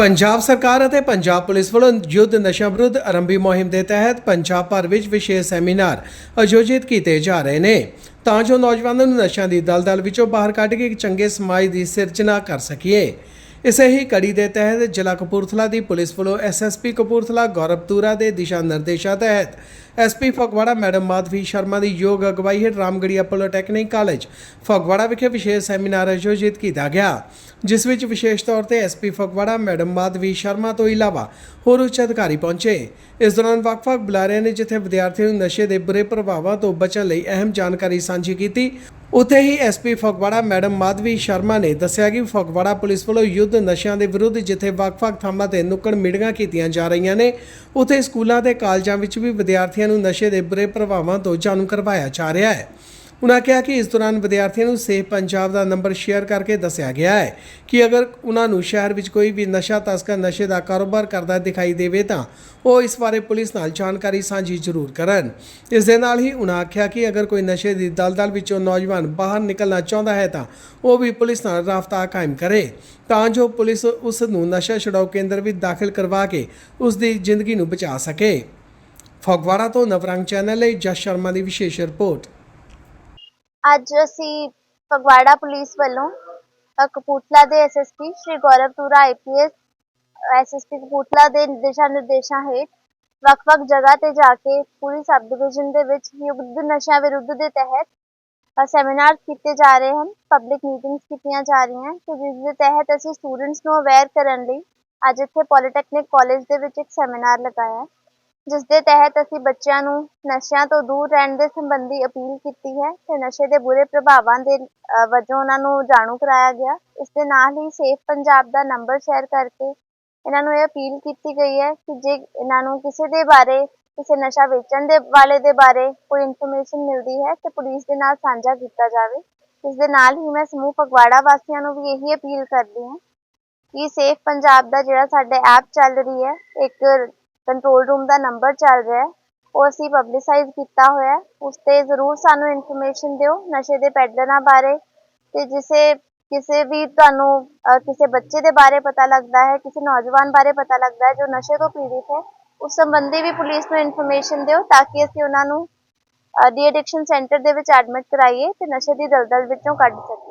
ਪੰਜਾਬ ਸਰਕਾਰ ਅਤੇ ਪੰਜਾਬ ਪੁਲਿਸ ਵੱਲੋਂ ਯੁੱਧ ਨਸ਼ਾ ਵਿਰੁੱਧ ਆਰੰਭੀ ਮੁਹਿੰਮ ਦੇ ਤਹਿਤ ਪੰਜਾਬ ਭਰ ਵਿੱਚ ਵਿਸ਼ੇਸ਼ ਸੈਮੀਨਾਰ ਆਯੋਜਿਤ ਕੀਤੇ ਜਾ ਰਹੇ ਨੇ। ਤਾਂ ਜੋ ਨੌਜਵਾਨਾਂ ਨੂੰ ਨਸ਼ਿਆਂ ਦੀ ਦਲਦਲ ਵਿੱਚੋਂ ਬਾਹਰ ਕੱਢ ਕੇ ਇੱਕ ਚੰਗੇ ਸਮਾਜ ਦੀ ਸਿਰਜਣਾ ਕਰ ਸਕੀਏ। ਇਸੇ ਹੀ ਕੜੀ ਦੇ ਤਹਿਤ ਜ਼ਿਲ੍ਹਾ ਕਪੂਰਥਲਾ ਦੀ ਪੁਲਿਸ ਵੱਲੋਂ S S P Kapurthala Gaurav Toora ਦੇ ਦਿਸ਼ਾ ਨਿਰਦੇਸ਼ਾਂ ਤਹਿਤ S P Phagwara madam Madhavi Sharma ਦੀ ਯੋਗ ਅਗਵਾਈ ਹੇਠ ਰਾਮਗੜੀਆ ਪੋਲੀਟੈਕਨਿਕ ਕਾਲਜ ਫਗਵਾੜਾ ਵਿਖੇ ਵਿਸ਼ੇਸ਼ ਸੈਮੀਨਾਰ ਆਯੋਜਿਤ ਕੀਤਾ ਗਿਆ, ਜਿਸ ਵਿੱਚ ਵਿਸ਼ੇਸ਼ ਤੌਰ ਤੇ ਐਸਪੀ ਫਗਵਾੜਾ ਮੈਡਮ ਮਾਧਵੀ ਸ਼ਰਮਾ ਤੋਂ ਇਲਾਵਾ ਹੋਰ ਉੱਚ ਅਧਿਕਾਰੀ ਪਹੁੰਚੇ। ਇਸ ਦੌਰਾਨ ਵੱਖ-ਵੱਖ ਬੁਲਾਰਿਆਂ ਨੇ ਜਿੱਥੇ ਵਿਦਿਆਰਥੀਆਂ ਨੂੰ ਨਸ਼ੇ ਦੇ ਬੁਰੇ ਪ੍ਰਭਾਵਾਂ ਤੋਂ ਬਚਣ ਲਈ ਅਹਿਮ ਜਾਣਕਾਰੀ ਸਾਂਝੀ ਕੀਤੀ। ਉੱਥੇ ਹੀ ਐਸਪੀ ਫਗਵਾੜਾ ਮੈਡਮ ਮਾਧਵੀ ਸ਼ਰਮਾ ਨੇ ਦੱਸਿਆ ਕਿ ਫਗਵਾੜਾ ਪੁਲਿਸ ਵੱਲੋਂ ਯੁੱਧ ਨਸ਼ਿਆਂ ਦੇ ਵਿਰੁੱਧ ਜਿੱਥੇ ਵੱਖ-ਵੱਖ ਥਾਵਾਂ ਤੇ ਨੁੱਕੜ ਮੀਟਿੰਗਾਂ ਕੀਤੀਆਂ ਜਾ ਰਹੀਆਂ ਨੇ। ਉੱਥੇ ਸਕੂਲਾਂ ਤੇ ਕਾਲਜਾਂ ਵਿੱਚ ਵੀ ਵਿਦਿਆਰਥੀਆਂ ਨੂੰ ਨਸ਼ੇ ਦੇ ਬੁਰੇ ਪ੍ਰਭਾਵਾਂ ਤੋਂ ਜਾਣੂ ਕਰਵਾਇਆ ਜਾ ਰਿਹਾ ਹੈ। ਉਨ੍ਹਾਂ ਕਿਹਾ ਕਿ ਇਸ ਦੌਰਾਨ ਵਿਦਿਆਰਥੀਆਂ ਨੂੰ ਸੇਫ ਪੰਜਾਬ ਦਾ ਨੰਬਰ ਸ਼ੇਅਰ ਕਰਕੇ ਦੱਸਿਆ ਗਿਆ ਹੈ ਕਿ ਅਗਰ ਉਹਨਾਂ ਨੂੰ ਸ਼ਹਿਰ ਵਿੱਚ ਕੋਈ ਵੀ ਨਸ਼ਾ ਤਸਕਰ ਨਸ਼ੇ ਦਾ ਕਾਰੋਬਾਰ ਕਰਦਾ ਦਿਖਾਈ ਦੇਵੇ ਤਾਂ ਉਹ ਇਸ ਬਾਰੇ ਪੁਲਿਸ ਨਾਲ ਜਾਣਕਾਰੀ ਸਾਂਝੀ ਜ਼ਰੂਰ ਕਰਨ। ਇਸ ਦੇ ਨਾਲ ਹੀ ਉਨ੍ਹਾਂ ਆਖਿਆ ਕਿ ਅਗਰ ਕੋਈ ਨਸ਼ੇ ਦੀ ਦਲਦਲ ਵਿੱਚੋਂ ਨੌਜਵਾਨ ਬਾਹਰ ਨਿਕਲਣਾ ਚਾਹੁੰਦਾ ਹੈ ਤਾਂ ਉਹ ਵੀ ਪੁਲਿਸ ਨਾਲ ਰਾਬਤਾ ਕਾਇਮ ਕਰੇ। ਤਾਂ ਜੋ ਪੁਲਿਸ ਉਸ ਨੂੰ ਨਸ਼ਾ ਛੁਡਾਊ ਕੇਂਦਰ ਵਿੱਚ ਦਾਖਲ ਕਰਵਾ ਕੇ ਉਸ ਦੀ ਜ਼ਿੰਦਗੀ ਨੂੰ ਬਚਾ ਸਕੇ। ਫਗਵਾੜਾ ਤੋਂ ਨਵਰੰਗ ਚੈਨਲ ਲਈ ਜਸ ਸ਼ਰਮਾ ਦੀ ਵਿਸ਼ੇਸ਼ ਰਿਪੋਰਟ। ਅੱਜ ਅਸੀਂ ਫਗਵਾੜਾ ਪੁਲਿਸ ਵੱਲੋਂ ਅ, ਕਪੂਰਥਲਾ ਦੇ SSP Shri Gaurav Toora IPS SSP Kapurthala ਦੇ ਦਿਸ਼ਾ ਨਿਰਦੇਸ਼ਾਂ ਹੇਠ ਵੱਖ-ਵੱਖ ਜਗ੍ਹਾ ਤੇ ਜਾ ਕੇ ਪੂਰੀ ਸਬ ਡਿਵੀਜ਼ਨ ਦੇ ਵਿੱਚ ਯੁੱਧ ਨਸ਼ਾ ਵਿਰੁੱਧ ਦੇ ਤਹਿਤ ਅ, ਸੈਮੀਨਾਰ ਕੀਤੇ ਜਾ ਰਹੇ ਹਨ ਪਬਲਿਕ ਮੀਟਿੰਗਸ ਕੀਤੀਆਂ ਜਾ ਰਹੀਆਂ ਤੇ ਜਿਸ ਦੇ ਤਹਿਤ ਅਸੀਂ ਸਟੂਡੈਂਟਸ ਨੂੰ ਅਵੇਅਰ ਕਰਨ ਲਈ ਅੱਜ ਇੱਥੇ ਪੋਲੀਟੈਕਨਿਕ ਕਾਲਜ ਦੇ ਵਿੱਚ ਇੱਕ ਸੈਮੀਨਾਰ ਲਗਾਇਆ ਹੈ। ਜਿਸ ਦੇ ਤਹਿਤ ਅਸੀਂ ਬੱਚਿਆਂ ਨੂੰ ਨਸ਼ਿਆਂ ਤੋਂ ਦੂਰ ਰਹਿਣ ਦੇ ਸੰਬੰਧੀ ਅਪੀਲ ਕੀਤੀ ਹੈ ਤੇ ਨਸ਼ੇ ਦੇ ਬੁਰੇ ਪ੍ਰਭਾਵਾਂ ਦੇ ਵਜੋਂ ਉਹਨਾਂ ਨੂੰ ਜਾਣੂ ਕਰਾਇਆ ਗਿਆ। ਇਸ ਦੇ ਨਾਲ ਹੀ ਸੇਫ ਪੰਜਾਬ ਦਾ ਨੰਬਰ ਸ਼ੇਅਰ ਕਰਕੇ ਇਹਨਾਂ ਨੂੰ ਇਹ ਅਪੀਲ ਕੀਤੀ ਗਈ ਹੈ ਕਿ ਜੇ ਇਹਨਾਂ ਨੂੰ ਕਿਸੇ ਦੇ ਬਾਰੇ, ਕਿਸੇ ਨਸ਼ਾ ਵੇਚਣ ਦੇ ਵਾਲੇ ਦੇ ਬਾਰੇ ਕੋਈ ਇਨਫੋਰਮੇਸ਼ਨ ਮਿਲਦੀ ਹੈ ਤੇ ਪੁਲਿਸ ਦੇ ਨਾਲ ਸਾਂਝਾ ਕੀਤਾ ਜਾਵੇ। ਇਸ ਦੇ ਨਾਲ ਹੀ ਮੈਂ ਸਮੂਹ ਫਗਵਾੜਾ ਵਾਸੀਆਂ ਨੂੰ ਵੀ ਇਹੀ ਅਪੀਲ ਕਰਦੀ ਹਾਂ ਕਿ ਸੇਫ ਪੰਜਾਬ ਦਾ ਜਿਹੜਾ ਸਾਡੇ ਐਪ ਚੱਲ ਰਹੀ ਹੈ, ਇੱਕ ਕੰਟਰੋਲ ਰੂਮ ਦਾ ਨੰਬਰ ਚੱਲ ਰਿਹਾ ਹੈ। ਉਹ ਅਸੀਂ ਪਬਲਿਸਾਈਜ਼ ਕੀਤਾ ਹੋਇਆ ਹੈ। ਉਸ ਤੇ ਜ਼ਰੂਰ ਸਾਨੂੰ ਇਨਫੋਰਮੇਸ਼ਨ ਦਿਓ ਨਸ਼ੇ ਦੇ ਪੈਡਲਰਾਂ ਬਾਰੇ ਤੇ ਜਿਸੇ ਕਿਸੇ ਵੀ ਤੁਹਾਨੂੰ ਅਹ, ਕਿਸੇ ਬੱਚੇ ਦੇ ਬਾਰੇ ਪਤਾ ਲੱਗਦਾ ਹੈ ਕਿਸੇ ਨੌਜਵਾਨ ਬਾਰੇ ਪਤਾ ਲੱਗਦਾ ਹੈ ਜੋ ਨਸ਼ੇ ਤੋਂ ਪੀੜਿਤ ਹੈ ਉਸ ਸੰਬੰਧੀ ਵੀ ਪੁਲਿਸ ਨੂੰ ਇਨਫੋਰਮੇਸ਼ਨ ਦਿਓ ਤਾਂ ਕਿ ਅਸੀਂ ਉਹਨਾਂ ਨੂੰ ਡੀ ਐਡਿਕਸ਼ਨ ਸੈਂਟਰ ਦੇ ਵਿੱਚ ਐਡਮਿਟ ਕਰਾਈਏ ਤੇ ਨਸ਼ੇ ਦੀ ਦਲਦਲ ਵਿੱਚੋਂ ਕੱਢ ਸਕੀਏ।